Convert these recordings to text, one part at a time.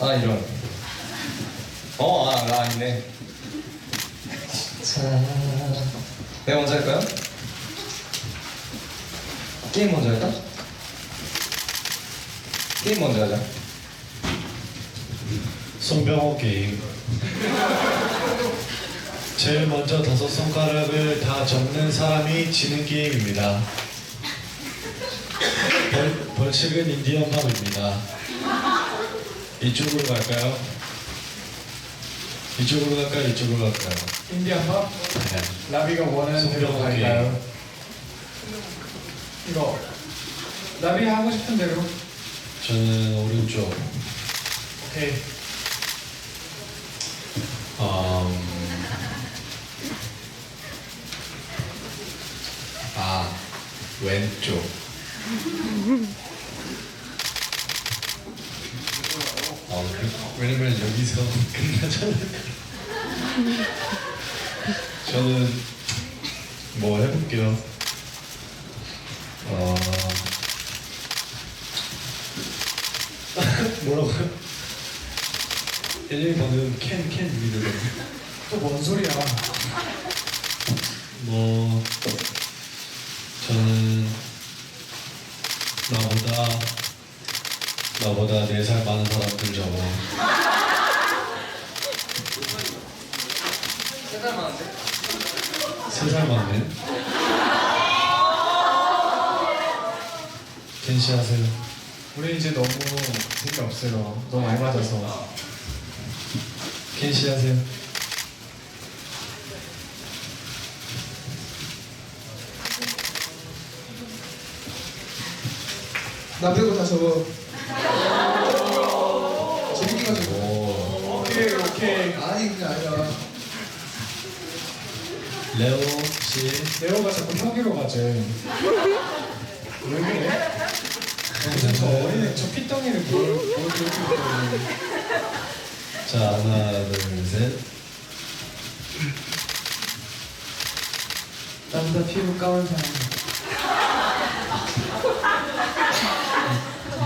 아 이런 어아 아, 아니네 자 내가 먼저 할까요? 게임 먼저 할까? 게임 먼저 하자 송병호 게임. 제일 먼저 다섯 손가락을 다 접는 사람이 지는 게임입니다. 벌, 벌칙은 인디언 팝입니다. 이쪽으로 갈까요? 이쪽으로 갈까요? 이쪽으로 갈까요? 인디언 밥? 네. 라비가 원하는 대로 갈까요? 이거 라비 하고 싶은 대로 저는 오른쪽. 오케이 음... 아 왼쪽. 아, 그, 왜냐면 여기서 끝나잖아요. 저는 뭐 해볼게요. 어... 뭐라고요? 예전에 방금 캔, 캔 리더거든요. 또 뭔 소리야 뭐 저는 나보다 나보다 4살 많은 사람들 저거 세달 많은데? 3살 많네 켄시 하세요. 우리 이제 너무 재미 없어요. 너무 많이 맞아서. 켄시 하세요. 나 빼고 다 적어. 오케이 아니 그게 아니라. 레오 씨 레오가 자꾸 형이로 가지 왜 그래? 저 어린애 저 피덩이를 뭘, 뭘 그렇게 했더니 자, 하나, 둘, 셋. 남자 피부 까만 사람.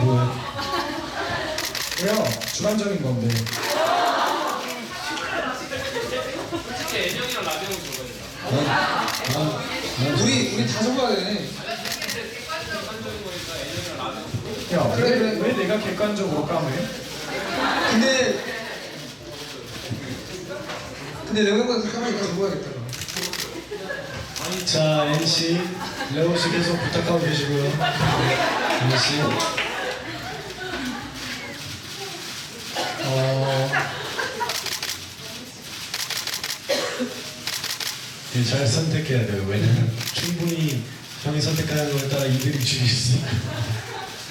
뭐야? 왜요? 주관적인 건데 난, 난, 난 우리 우리 다 적어야 되네. 야 그래, 왜, 그래. 왜 내가 객관적으로 까매? 근데 근데 내가 형한테 까마귀 다 적어야겠다. 자, NC 레오 씨 계속 부탁하고 계시고요. NC 이잘 선택해야 돼요. 왜냐면 충분히 형이 선택하는 거에 따라 이들이 죽일 수 있어요.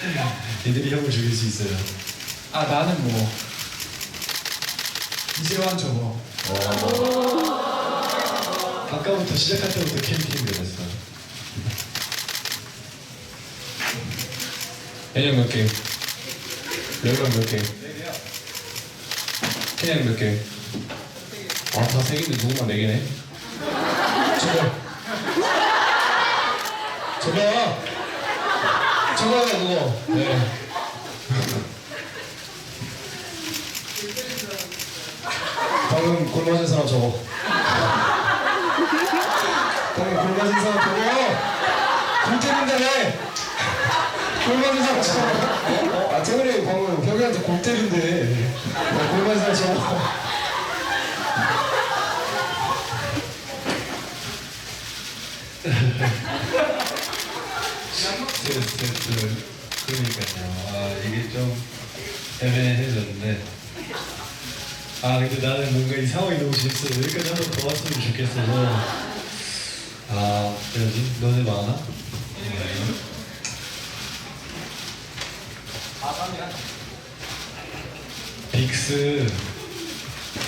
이들이 형을 죽일 수 있어요. 아 나는 뭐 이재환 저거 아까부터 시작할 때부터 캠핑 그랬어. 애년 몇 개? 레오랑 몇 개? 그냥 몇 개? 아, 다 세 개인데 누구만 네 개네? 저거. 저거. 저거야 그거. 네. 방금 골 맞은 사람 저거. 방금 골 맞은 사람 저거. 골 맞은 사람 저거. 어, 아, 태근이 방금. 어, 골 맞은 사람 저거. 그러니까요. 아 이게 좀 애매해졌는데. 아 근데 나는 뭔가 이 상황이 너무 재밌어. 여기까지 한 번 더 왔으면 좋겠어서. 아 그래야지. 너네 많아? 네. 빅스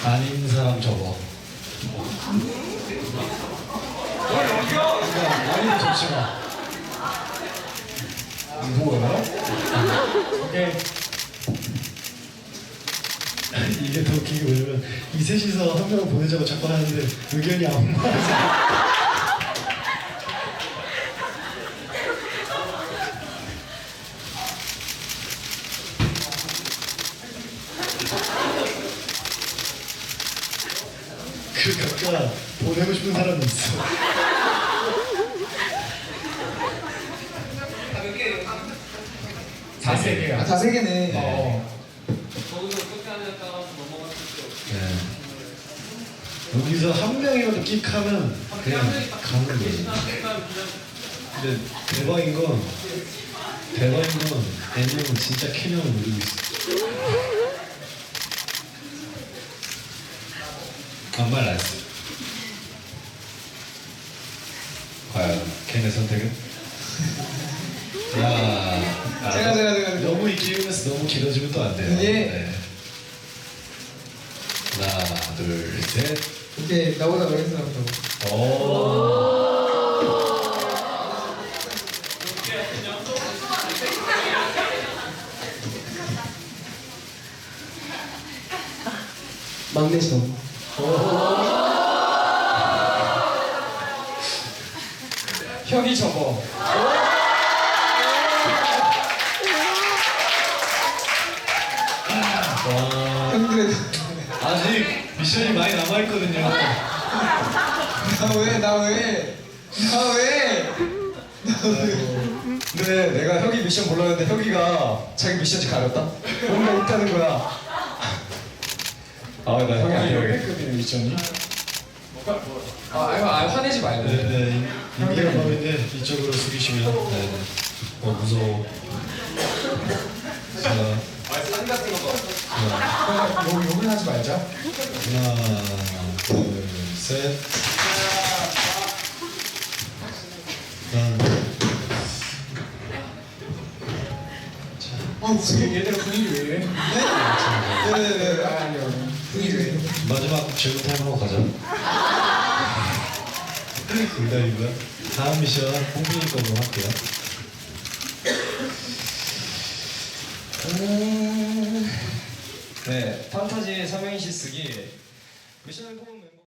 아닌 사람 접어. 잠시만. 안 보여요? 오케이. 이게 더 웃긴 게 뭐냐면 이 셋이서 한 명을 보내자고 자꾸 하는데 의견이 안 맞아. 그 각자 보내고 싶은 사람이 있어. 다세 개야. 아, 다세 개네. 어. 네. 여기서 한 명이라도 끽하면 그냥 가는 거예요. 근데 대박인 건 대박인 건 애님은 진짜 캐년을 노리고 있어. 아무 말안 했어. 과연 걔네 선택은? 기우면서 너무 길어지면 또 안 돼요. 예. 네. 하나, 둘, 셋. 이렇게 나보다 어린 사람도. 오. 막내 저. 형이 접어. 미션이 많이 남아 있거든요. 나 왜? 나 왜? 나 왜? 근데 내가 혁이 미션 불렀는데 혁이가 자기 미션지 가렸다? 뭔가 있다는 거야. 아, 나 형이 안 되겠네. 급이네 미션이. 아, 이거 아, 화내지 말고. 네, 네. 인기가 범인데 이쪽으로 숙이시면. 네, 네. 어 무서워. 자, 아, 욕, 욕은 하지 말자. 하나, 둘, 셋. 하나, 아, 무슨 얘들아 분위기 왜 이래? 네 네 네. 아, 아니요. 분위기 왜? 마지막 질문 타임하고 가자. 농담이고요. 다음 미션 홍빈이 거로 할게요. 네, 판타지 삼행시 쓰기 미션을 뽑으면